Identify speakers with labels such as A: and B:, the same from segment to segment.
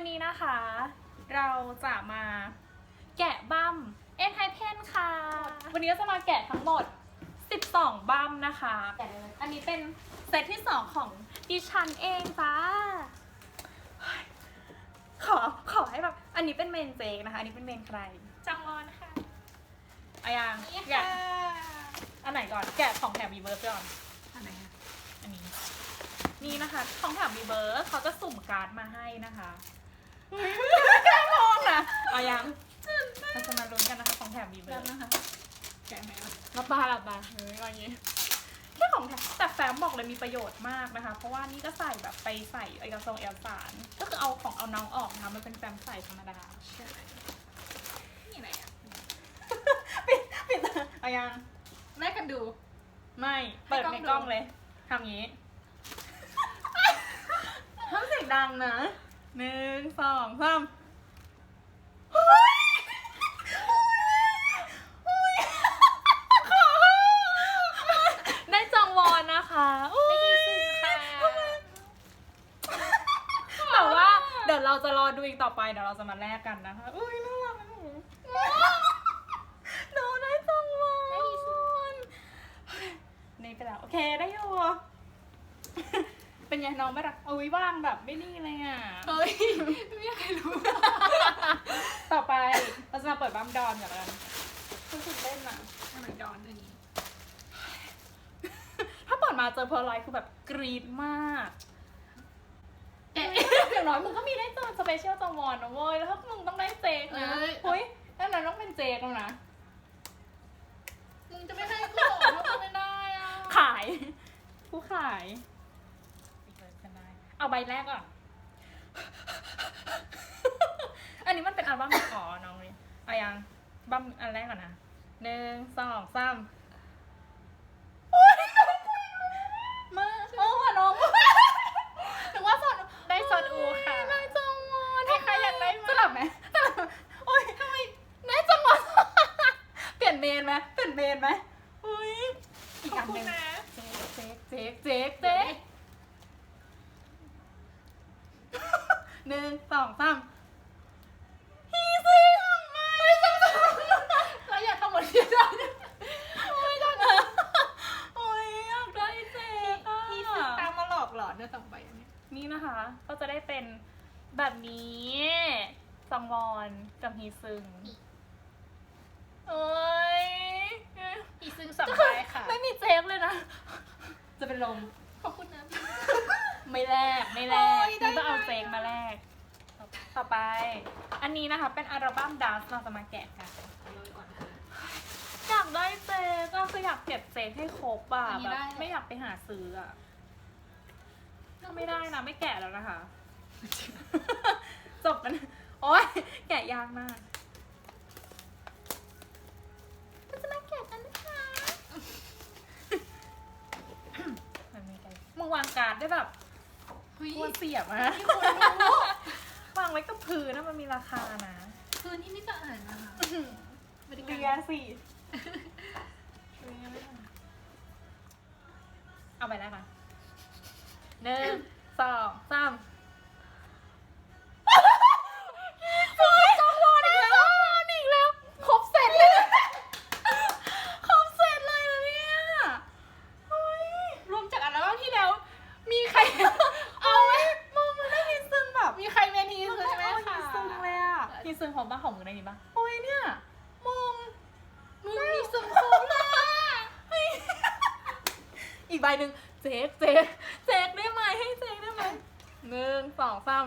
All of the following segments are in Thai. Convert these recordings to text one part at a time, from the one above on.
A: วันนี้นะคะ เราจะมาแกะบั้มเอ็นไฮเพนค่ะ วันนี้ก็จะมาแกะทั้งหมด 12 บั้มนะคะอันนี้เป็นเซตที่ 2 ของดิฉันเองจ้าเฮ้ยขอขอให้แบบ อันนี้เป็นเมนเจกนะคะ อันนี้เป็นเมนใคร
B: จังวอนค่ะ
A: อายัง
B: นี่
A: แกะ
B: ค่ะ
A: อันไหนก่อน แกะของแถมบีเบิร์ดก่อน
B: อันไหนอะ
A: อันนี้ นี่นะคะ ของแถมบีเบิร์ดเขาจะสุ่มการ์ดมาให้นะคะ แค่มองนะเอายังเราจะมาลุ้นกันนะคะของแถมบีเบิ
B: แล้
A: ร์
B: ว
A: ด
B: นะคะแกะไหมล่ะ
A: รับตาหลับตาเฮ้ยอะไรอย่างงี้แค่ของแถมแต่แฟ้มบอกเลยมีประโยชน์มากนะคะ เพราะว่านี่ก็ใส่แบบไปใส่เอกสารเอกสารก็คือเอาของเอาน้องออกนะคะมันเป็นแฟ้มใส่ธรรมดา
B: ใช่นี่ไหนอะ
A: ปิดปิดตาเอายัง
B: แม่กันดู
A: ไม่เปิด
B: ให้
A: ใน
B: ก
A: ก
B: ล้
A: ล้
B: อ
A: องง
B: ดู
A: เลยทำงี้ทำเสียงดังนะ หนึ่งสองสามเฮ้ยเฮ้ยขอได้จองวอนนะคะอุ๊ย
B: ไม่กี่ซึ่งค่ะ
A: แต่ว่าเดี๋ยวเราจะรอดูอีกต่อไปเดี๋ยวเราจะมาแลกกันนะคะ อุ้ยน่ารักนะหนูหนูได้จองวอนนี่ไปแล้ว โอเคได้อยู่ เป็นไงน้องไม่รักเอาไว้ว่างแบบไม่นี่เลยอะ
B: เฮ้ย ไม่มีใครรู้
A: ต่อไปเราจะมาเปิดบัมดอนกันแล้วกันรู้สึกเล่นอะ
B: ทำไมดอนอันนี้
A: ถ้าเปิดมาเจอเพอร์ไลท์คือแบบกรี๊ดมาก
B: แกะ
A: อย่างน้อยมึงก็มีได้เจอสเปเชียลจอมอนนะเว้ย แล้วถ้ามึงต้องได้เจกนะ
B: เอ้ย
A: เฮ้ยนั่นน่ะต้องเป็นเจกแล้วนะ
B: มึงจะไม่ให้กูเหรอถ้ากูไม่ได้อะ
A: ขาย ผู้ขายอีกเลยกันได้ เอาใบแรกก่อน อันนี้มันเป็นอัลบั้มอ๋อน้องนี่เอายังบั้มอันแรกก่อนนะหนึ่งสองสามโอ๊ยมาโอ้ว่ะน้องถึงว่าสด
B: ได้ซอนอูค่ะ
A: ได้จังหวะ
B: ให้ใครอยากได้มา
A: สลับไหมสลับโอ๊ยทำไมได้จังหวะเปลี่ยนเมนไหมเปลี่ยนเมนไหมอุ้ยอีก
B: ขอ
A: อั
B: บ
A: นห
B: คุ
A: นึ่
B: ณ
A: ง
B: นะ
A: เจ๊กเจ๊กเจ๊กเจ๊กเจ๊กหนึ่งสองสามฮีซีของมาไม่จังหวะ
B: เราอยากทำเหมือนที่ได้
A: ไม่จังหวะโอ้ยอยากได้เจ๊กอะ
B: พี่ซื้อตามมาหลอกหลอนเนี่ยสองใบอันเนี้ย
A: นี่นะคะ ก็จะ ได้เป็นแบบนี้ซังวอนกับฮีซึงโอ้ย
B: พี่ซื้อสองใบค่ะ
A: ไม่มีเจ๊กเลยนะ จะเป็นลม
B: ขอบคุณนะ
A: ไม่แลกไม่แลก
B: โอ้ยได้
A: นี่ต้องเอา
B: ไหม
A: เจ๊กมาแลกต่อไป อันนี้นะคะ เป็นอัลบั้มดัสเราจะมาแกะกัน
B: เลยก่อนค่ะ
A: อยากได้เจ๊ก็คืออยากเก็บเจ๊ให้ครบอะ
B: อันนี้
A: แบบ
B: ได้
A: ไม่อยากไปหาซื้ออะก็ไม่ได้นะ ไม่แกะแล้วนะคะ จบกันโอ๊ยแกะยากมากเราจะมาแกะกันนะคะมันมีกันมึงวางการ์ดได้แบบ
B: เฮ้ย
A: กลัวเสียบอะ
B: มีคนรู้
A: วางไว้กับพื้นนะมันมีราคานะ
B: คืนที่นี่จะอ่านนะคะบริ
A: เรี
B: การ
A: ยสิเรียไม่ได้เอาไปแล้วค่ะหนึ่งสองสามโอ้ยจองวอนอีกแล้วจองวอนอีกแล้ว ครบเสร็จเลย ครบเสร็จเลยนะเนี่ยเฮ้ย
B: รวมจากอัลบั้มที่แล้ว มีใคร
A: เอาไหมมึงมันได้มีซึ่งแบบ
B: มีใครเมนีคือใช่ไหม
A: เอา
B: คะ
A: มีซึ่งเลยอะมีซึ่งของบ้าของมึงได้ยินปะโอ้ยเนี่ยมึง
B: มึงมีซึมโคมเลยอะ
A: เฮ้ยอีก ใบหนึ่งเจ๊กเจ๊กเจ๊กได้ไหมให้เจ๊กได้ไหมหนึ่งสองสาม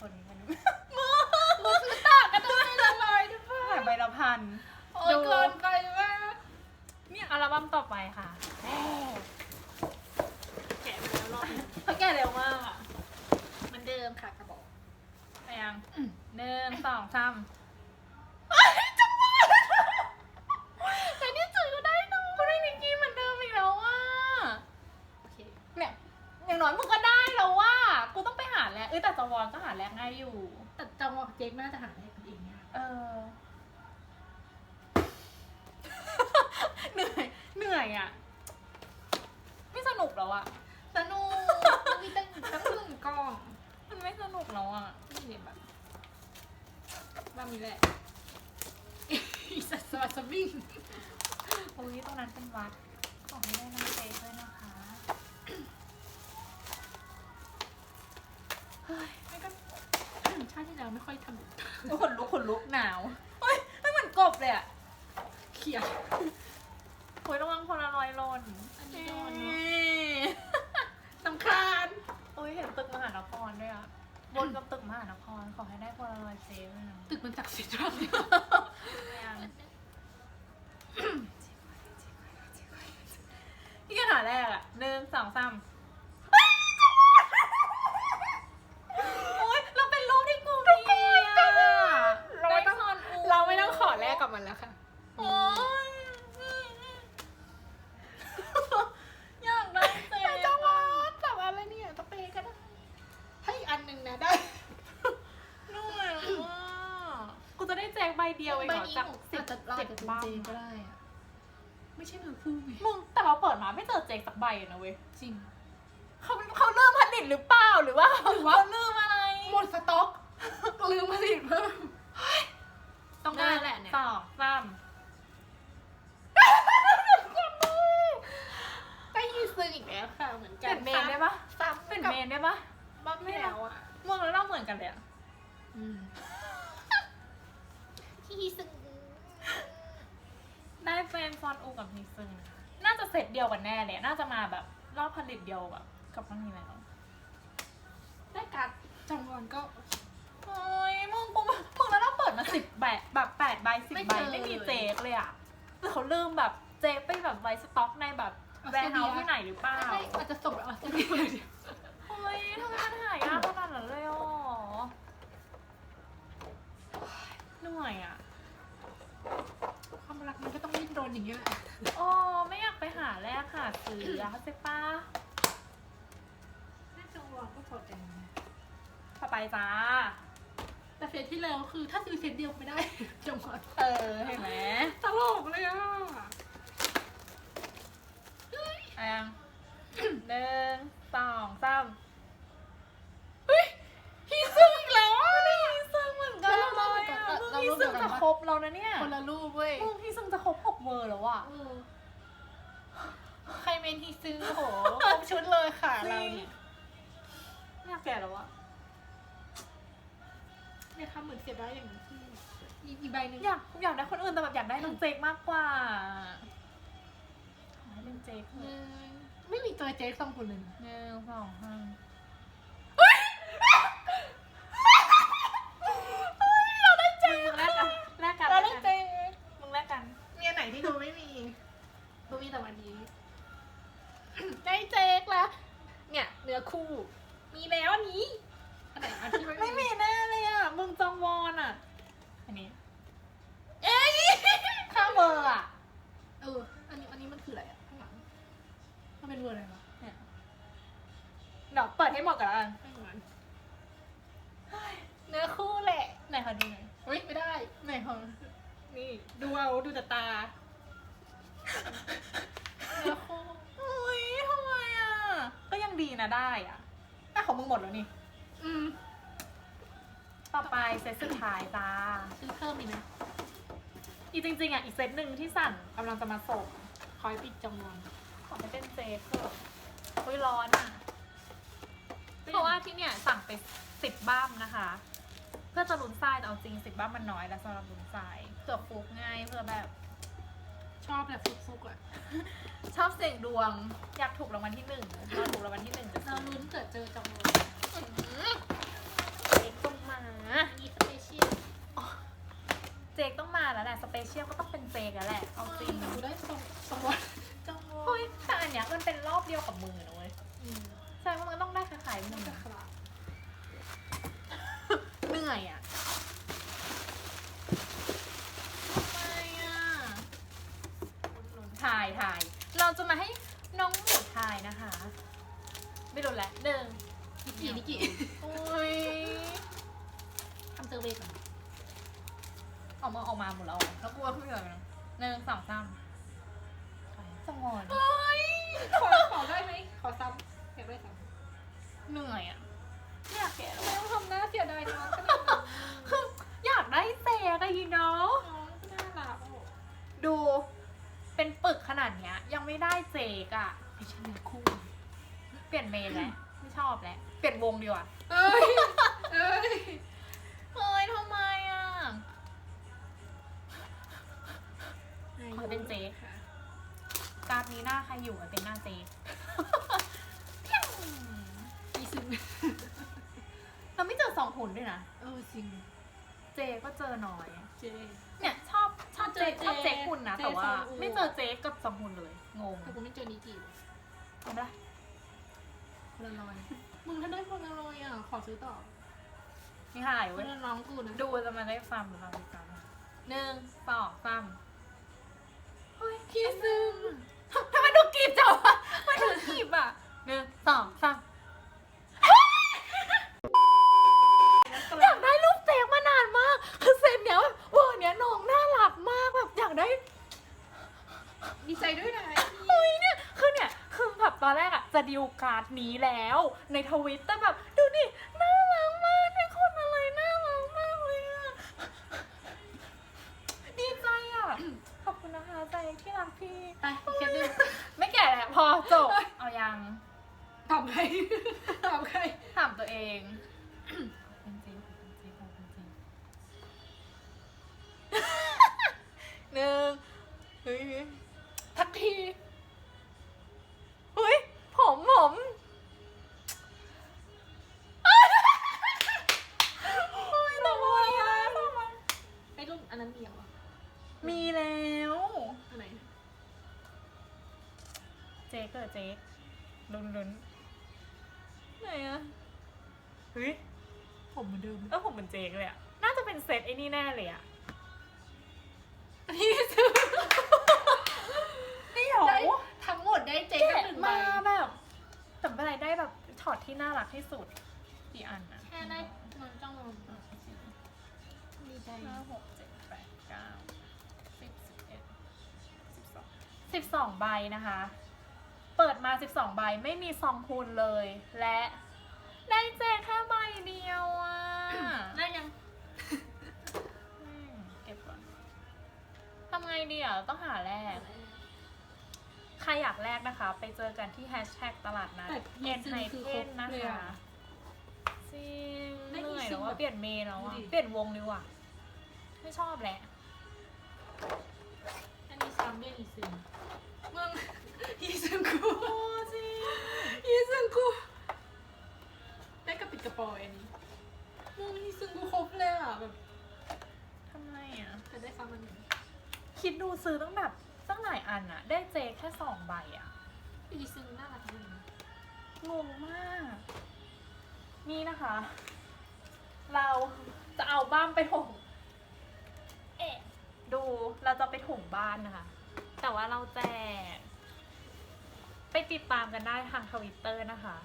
A: ค
B: นมื
A: อมือตากกัน
B: ตร
A: งนี้เลา
B: ยทุกคขาย
A: นใบละพัน
B: โอ้ยเกินไปมาก
A: เนี่ยอัลบั้มต่อไปค่ะ
B: แกะไปแล้วรอบ
A: เขาแก่เร็วมากอะมันเดิมค่ะกระ
B: บอ
A: กยังหนึ่งสองสาม เอ้ยแต่จวอนก็หาแลกง่ายอยู่
B: แต่จังหวะเจ๊กน่าจะหาได้กันเองเนี่ย
A: เออ เหนื่อยเหนื่อยอะ ไม่สนุกแล้วอะ
B: สนุกมันมีตั้งตั้งหนึ่งกล่อง
A: มันไม่สนุกแล้วอะนี่แบบ
B: ว่ามีแหละอีสัตว์สวัสดิ์วิ่ง
A: โอ้ยตรงนั้นเป็นวัด ขอให้ได้น้ำเจด้วยนะคะ
B: ชาติที่แล้วไม่ค่อยท
A: โอ้ยขนลุกขนลุกหนาวเฮ้ยไม่เหมือนกบเลยอะำ
B: เขียว
A: โอ้ยระวังพลารอยด์หล่น
B: อันนี้โดนเนอะ
A: นี่
B: สำคาญ
A: โอ้ยเห็นตึกมหานครด้วยอะบนกับตึกมหานครขอให้ได้พลารอยด์เจด้วยนะ
B: ตึกมันศักดิ์สิทธิ์มากเลย
A: ยังนี่ขนาดแรกอะหนึ่งสองสาม เดีย
B: วเอง
A: เหรอจากสิบ
B: อาจจะเรา
A: สิ
B: อาจ
A: บ
B: จะเป็น
A: บ้าง
B: เจก็ได้อะไม่ใช่มือคู่ไง
A: มึงแต่เราเปิดมาไม่เจอเจกสักใบเลยนะเว้ย
B: จริง
A: เขาเขาเริ่มผลิตหรือเปล่าหรือว่าหรือว่า เขาเริ่มอะไร
B: หมดสต็อก ลืมผลิตเพิ่ม ต้องได้แหละเนี่ย
A: สองสาม
B: ได้ยีซึงอีกแล้วค่ะเหมือน
A: เป
B: กั
A: ลี่
B: น
A: ยนเมนได้ปะ
B: ซ้ำ
A: เปลี่ยน
B: กับ
A: เมนได้ปะ
B: บ้าไม่แล้วอะ
A: มึงแล้วเราเหมือนกันเลยอะ
B: ที่ยีซึง
A: ได้แฟนซอนอูกับฮีซึงน่าจะเสร็จเดียวกันแน่เลยน่าจะมาแบบรอบผลิตเดียวแบบกับน้องนี้แล้ว
B: ได้การดจังหวอนก็
A: โอ้ยมึงกูมึงแล้วเราเปิดมาสิบแบบแบบแปดใบสิบ
B: ไม่
A: ใบ
B: เจอ
A: ไม่มีเจกเลยอะหรือเขาลืมแบบเจกไปแบบไว้สต็อกในแบบแวร์เฮาส์ที่ไหนหรือเปล่า
B: ไม่อาจจะส่งไปออสเตรเลีย เซตเดียวไม่ได้จังหวอน
A: เออเห็นไหม
B: ตลกเลยอะ
A: อะยังหนึ่งสองสาม
B: พี่ซึ่งอีกแล้วอะ
A: พี่ซึ่งเหมือนกันเลยอะมึงพี่ซึ่งจะครบแล้วนะเนี่ย
B: คนละรูปเว้ย
A: มึงพี่ซึ่งจะครบหกเวอร์แล้วอะ
B: เออใครเมนที่ซื้อโหครบชุดเลยค่ะ
A: จริง
B: เราเนี่ย
A: อยากแก่แล้วอะ
B: เนี่ยทำเหมือนเสียดายอย่างที่ อีกอีกใบหนึ่ง
A: อยากอยากได้คนอื่นแต่แบบอยากได้น้องเจกมากกว่าขอให้เป็นเจกเถ
B: ห
A: อะ
B: นึ่งไม่มีตัวเจ๊สองคนเลยนะ
A: หนึ่งสองสามเราได้เจมึงแลกกันแลกกัน
B: เราได้เจ๊
A: มึงแลกกัน
B: มีอันไหนที่ดูไม่มีดูมีแต่วันนี้ ได้เจ๊กแล้วเนี่ยเนื้อคู่ มีแล้วอันนี้อันไหนอันที่
A: ไม่
B: ไม่
A: มีแน่เลยอะมึงจองวอนอะ อันนี้
B: เอ้ย
A: ค่าเบอร์อะ
B: เออ อันนี้อันนี้มันคืออะไรอะข้างหลังมันเป็นเวอร์อะไรวะ
A: เนี่ย เดี๋ยวเปิดให้หมดก่อนละกัน
B: ไม่เหมือนเนื้อคู่แหละ
A: ไหนขอดูหน่อย
B: เฮ้ยไม่ได้
A: ไหนขอ
B: นี่ดูเอาดูแต่ตา เนื้อคู่
A: อุ้ยทำไมอะ ก็ยังดีนะได้อะอะของมึงหมดแล้วนี่
B: อืม
A: ต่อไปเซตสุดท้ายจ้า
B: ซื้อเพิ่มอีกไหม
A: อีกจริงๆอะอีกเซตหนึ่งที่สั่นกำลังจะมาส่ง
B: คอยปิดจำนวน
A: ขอให้เป็นเจฟเถอะอุ้ยร้อนอะ เพราะว่าที่เนี่ยสั่งไปสิบบ้ามนะคะ เพื่อจะลุ้นทรายแต่เอาจริงสิบบ้ามมันน้อยแล้วสำหรับลุ้นทรายเผื่อฟุกง่ายเผื่อแบบ
B: ชอบแบบฟุกๆอะ
A: ชอบเสี่ยงดวงอยากถูกรางวัลที่หนึ่งเราถูกรางวัลที่หนึ่งจะ
B: เรา
A: ซื้อ
B: ลุ้นเกิดเจอจำนวน
A: เจกต้องมา
B: มีสเปเชียล
A: เจกต้องมาแล้วแหละสเปเชียลก็ต้องเป็นเจกแล้วแหละเอาจริง
B: ดูได้สองสองวันจำนวน
A: เฮ้ยแต่อันเนี้ยมันเป็นรอบเดียวกับมือนะเว้ย
B: อืม
A: ใช่ว่ามัน เหนื่อยอะทำไมอะ
B: ถ่ายถ่าย
A: เราจะมาให้น้องหมูถ่ายนะคะ ไม่โดนละหนึ่ง
B: นิกี่นิกี่
A: โอ้ย
B: ทำเซอร์เวย์ก่อน
A: ออกมาออกมาหมดแล้วแล้วกลัวเพื่อนเนะหนึ่งสองสามสองงอน
B: เฮ้ย ขอขอได้ไหม ขอซ้ำ
A: เหนื่อยอะไม่อยากแกะแล้ว
B: ไม่ต้องทำหน้าเสียดายน้องก็ได้น้อง
A: คืออยากได้เตะอะยีเนาะ
B: น้องก็น่ารักโอ้
A: ดูเป็นปึกขนาดเนี้ย ยังไม่ได้เจกอะ
B: ไม่ใช่เนื้อคู่
A: เปลี่ยนเมนแล้วไม่ชอบแล้วเปลี่ยนวงดีกว่า
B: เอ้ยเอ้ย
A: เฮ้ยทำไมอะขอเป็นเจ
B: ค่ะ
A: การดนี้หน้าใครอยู่อะเป็นหน้าเจอืม
B: อีซึง
A: เราไม่เจอสองหุ่นด้วยนะ
B: เออจริง
A: เจก็เจอน้อย
B: เจ
A: เนี่ยชอบชอบเจ
B: เจ
A: ชอบเจหุ่นนะ
B: เจ
A: แต่ว่า
B: สองหุ่น
A: ไม่เจอเจกับสองหุ่นเลย งง
B: แต่กูไม่เจอนิกกี้
A: ทำไมล่ะ
B: พลารอยด์มึงถ้าได้พลารอยด์อะ ขอซื้อต่อ
A: นี่หาย
B: พ
A: เว้ย
B: ลน้องกูนะ
A: ดูจะมาได้ฟังหรือเราดีกันหนึ่งสองสามเฮ้ย
B: พี่ซึง
A: ทำไมดูกรีบจังวะมันดูกรีบอะหนึ่งสองสามอยากได้รูปเจกมานานมาก คือเซตเนี้ยแบบเวอร์เนี้ยน้องน่ารักมากแบบอยากได้
B: ดีใจด้วยนะ
A: เฮ้ยเนี่ย คือเนี่ย คือแบบตอนแรกอะจะ ดิวการ์ดนี้แล้ว ในทวิตแต่แบบ ดูดิน่ารักมากเป็นคนอะไรน่ารักมากเลยอะดีใจอะขอบคุณนะคะใจที่รักพี่
B: ไปอีกแค่นึง
A: ไม่แก่แล้วพอจบ เอายัง
B: ทำใครทำใคร
A: ถามตัวเองเป็นจริงเป็นจริงเป็นจริงหนึ่งเฮ้ยทักที เจ๊เกิดเจ๊ลุ้นลุ้นไหนอะเฮ้ย
B: ผมเหมือนเดิม
A: เออผมเป็นเจ๊เลยอะน่าจะเป็นเซตไอ้นี่แน่เลยอะ
B: พี่ซึง
A: เดี๋ยว
B: ได้ทั้งหมดได้เจ๊
A: แกะ
B: แค่หนึ่งใบ
A: มาแบบแต่เป็นไรได้แบบช็อตที่น่ารักที่สุดกี่อันนะ
B: แค่ได้มันจ้องลงดีใจ
A: ห้าหกเจ็ดแปดเก้าสิบสิบเอ็ดสิบสองสิบสองใบนะคะ เปิดมาสิบสองใบ ไม่มีซองพูนเลย และได้เจแค่ใบเดียวอะ
B: ได้ยัง
A: อืมเก็บก่อนทำไงดีอะ ต้องหาแรกใครอยากแลกนะคะ ไปเจอกันที่แฮชแท็กตลาดนัด
B: แต่
A: เอ็นไฮ
B: คือ
A: เพ
B: ครบ
A: นนะ
B: เลย
A: คะ
B: อะ
A: จริง
B: ได้
A: เหนื่อย
B: อีซึ
A: แล้ว
B: ง
A: ว่า
B: แบบ
A: เปลี่ยนเมนแล้วอะ
B: ดูดิ
A: เปลี่ยนวงดีกว่าไม่ชอบแหละ
B: อันนี้ซ้ำด้วยอีซึงมึง อีซึงกู
A: โอ้จริง
B: อีซึงกูได้กระปิดกระปอยอันนี้มึงอีซึงกูครบเลยอะแบบ
A: ทำไมอะ
B: แต่ได้ซ้ำมันหนึ่ง
A: คิดดูซื้อตั้งแบบตั้งหลายอันอะได้เจแค่สองใบอะ
B: อีซึงน่ารักมาก
A: งงมาก นี่นะคะ เราจะเอาบ้านไปถงเอ๊ะดูเราจะไปถงบ้านนะคะ แต่ว่าเราแจก ไปติดตามกันได้ทางทวิตเตอร์นะคะ